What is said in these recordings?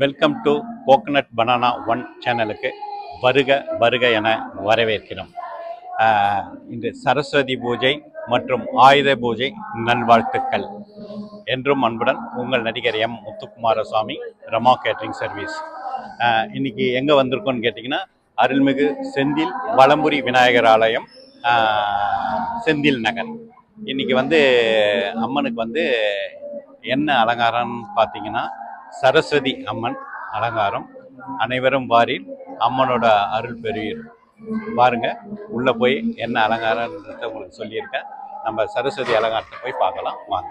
Welcome to coconut banana one சேனலுக்கு வருக வருக என வரவேற்கிறோம். இன்று சரஸ்வதி பூஜை மற்றும் ஆயுத பூஜை நல்வாழ்த்துக்கள். என்றும் அன்புடன் உங்கள் நடிகர் M Muthukumaraswamy Rama catering service. இன்றைக்கி இன்னைக்கு எங்கே வந்திருக்கோம்னு கேட்டிங்கன்னா அருள்மிகு செந்தில் வலம்புரி விநாயகர் ஆலயம் செந்தில் நகர். இன்னைக்கு வந்து அம்மனுக்கு வந்து என்ன அலங்காரம்னு பார்த்தீங்கன்னா சரஸ்வதி அம்மன் அலங்காரம். அனைவரும் வாரில் அம்மனோட அருள் பெறுவீர். பாருங்க உள்ள போய் என்ன அலங்காரன்றத உங்களுக்கு சொல்லியிருக்கேன் நம்ம சரஸ்வதி அலங்காரத்தை போய் பார்க்கலாம். வாங்க.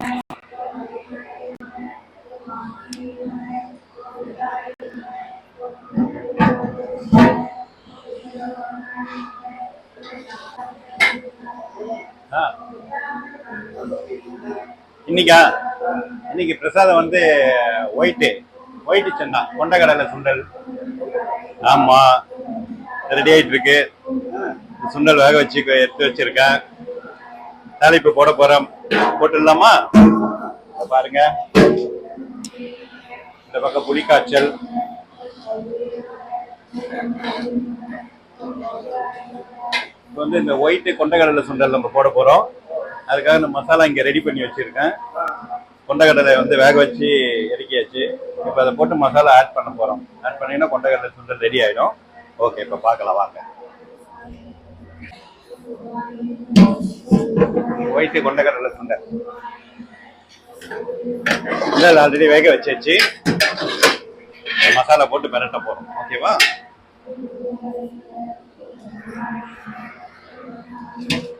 இன்னைக்கா? இன்னைக்கு பிரசாதம் வந்து ஒயிட்டு. ஒயிட்டு சென்னா கொண்டக்கடலை சுண்டல். ஆமா. ரெடி ஆயிட்டு இருக்கு சுண்டல் வேக வச்சு எடுத்து வச்சிருக்கேன். தாளிப்பு போட போறோம் போட்டுடலாமா? பாருங்க. இந்த பக்கம் புளிக்காய்ச்சல் இப்போ வந்து இந்த ஒயிட்டு கொண்டக்கடலை சுண்டல் நம்ம போட போகிறோம் அதுக்காக இந்த மசாலா இங்கே ரெடி பண்ணி வச்சுருக்கேன். கொண்டக்கடலை வந்து வேக வச்சு இறக்கியாச்சு. இப்போ அதை போட்டு மசாலா ஆட் பண்ண போகிறோம் ஆட் பண்ணிங்கன்னா கொண்டக்கடலை சுண்டல் ரெடி ஆகிடும் ஓகே இப்போ பார்க்கலாம் வாங்க. ஒயிட்டு கொண்டக்கடலை சுண்டல். இல்லை ஆல்ரெடி வேக வச்சாச்சு. மசாலா போட்டு மிரட்ட போகிறோம் ஓகேவா you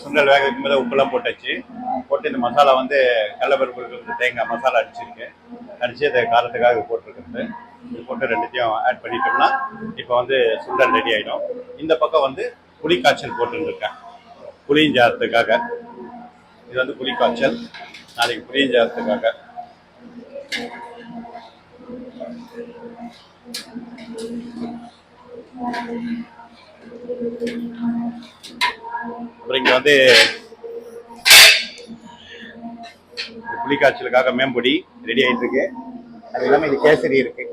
சுண்டல் வேக வைக்கும் போது உப்புலாம் போட்டாச்சு. போட்டு இந்த மசாலா வந்து கடலப்பருப்பு இருக்கிறது தேங்காய் மசாலா அடிச்சிருக்கு. அடித்து அதை காரத்துக்காக போட்டிருக்கிறது. இது போட்டு ரெண்டுத்தையும் ஆட் பண்ணிட்டோம்னா இப்போ வந்து சுண்டல் ரெடி ஆகிடும் இந்த பக்கம் வந்து புளி காய்ச்சல் போட்டுருக்கேன். புளியஞ்சாரத்துக்காக இது வந்து புளி காய்ச்சல். நாளைக்கு புளியஞ்சாரத்துக்காக அப்புறம் இங்கே வந்து புலிக்காய்ச்சலுக்காக மேம்பொடி ரெடி ஆகிட்டு இருக்கு அது இல்லாமல் இது கேசரி இருக்கு.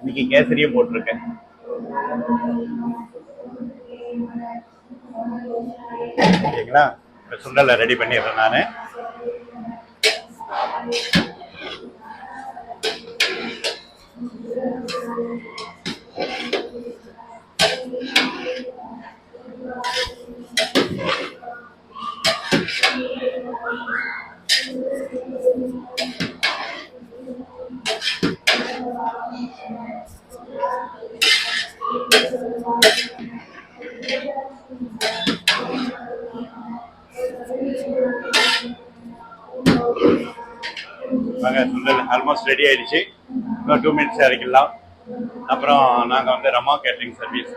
இன்னைக்கு கேசரியும் போட்டிருக்கேன். ஓகேங்களா? இப்போ சுண்டலை ரெடி பண்ணிடுறேன் நான். நாங்கள் சொல்கிறது ஆல்மோஸ்ட் ரெடி ஆயிடுச்சு. இன்னும் டூ மினிட்ஸ் இறக்கலாம் அப்புறம் நாங்கள் வந்து ரமா கேட்ரிங் சர்வீஸ்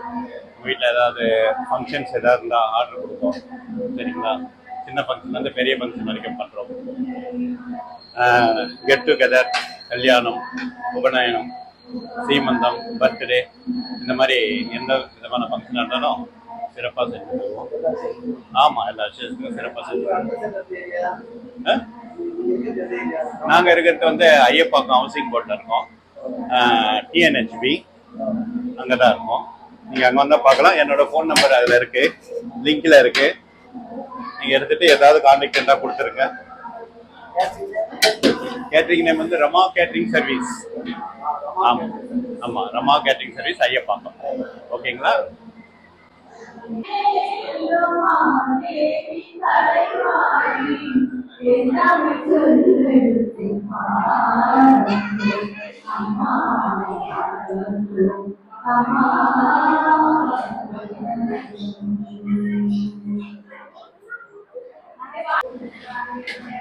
வீட்டில் ஏதாவது ஃபங்க்ஷன்ஸ் ஏதாவது இருந்தால் ஆர்டர் கொடுப்போம் சரிங்களா? சின்ன ஃபங்க்ஷன்லேருந்து பெரிய ஃபங்க்ஷன் வரைக்கும் பண்ணுறோம் கெட் டுகெதர் கல்யாணம் உபநயனம் சீமந்தம் பர்த்டே இந்த மாதிரி எந்த விதமான ஃபங்க்ஷன் இருந்தாலும் சிறப்பாக செஞ்சு தருவோம் ஆமாம் எல்லா விஷயத்துக்கும் சிறப்பாக செஞ்சு நாங்கள் இருக்கிறது வந்து ஐயப்பாக்கம் ஹவுசிங் போர்ட்டில் இருக்கோம். டிஎன்ஹெச்பி அங்கே தான் இருக்கோம். நீங்கள் அங்கே வந்தால் பார்க்கலாம். என்னோட ஃபோன் நம்பர் அதில் இருக்குது லிங்கில் இருக்குது நீங்கள் எடுத்துகிட்டு ஏதாவது கான்டாக்ட் இருந்தால் கொடுத்துருங்க. கேட்ரிங் நேம் வந்து ரமா கேட்ரிங் சர்வீஸ் ஆமாம் ஆமாம் ரமா கேட்ரிங் சர்வீஸ் ஐயப்பாக்கம் ஓகேங்களா? ஆஹ்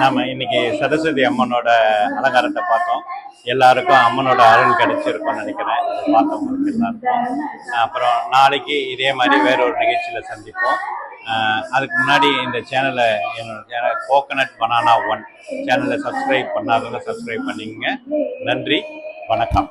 நாம இன்னைக்கு சரஸ்வதி அம்மனோட அலங்காரத்தை பார்த்தோம். எல்லாருக்கும் அம்மனோட அருள் கிடைச்சிருக்கும்னு நினைக்கிறேன். பார்த்தவங்களுக்கு எல்லாருக்கும் அப்புறம் நாளைக்கு இதே மாதிரி வேற ஒரு நிகழ்ச்சியில் சந்திப்போம். அதுக்கு முன்னாடி இந்த சேனலை என்னோட சேனல் கோகனட் பனானா ஒன் சேனலை சப்ஸ்கிரைப் பண்ணாதவங்க சப்ஸ்கிரைப் பண்ணிங்க நன்றி வணக்கம்.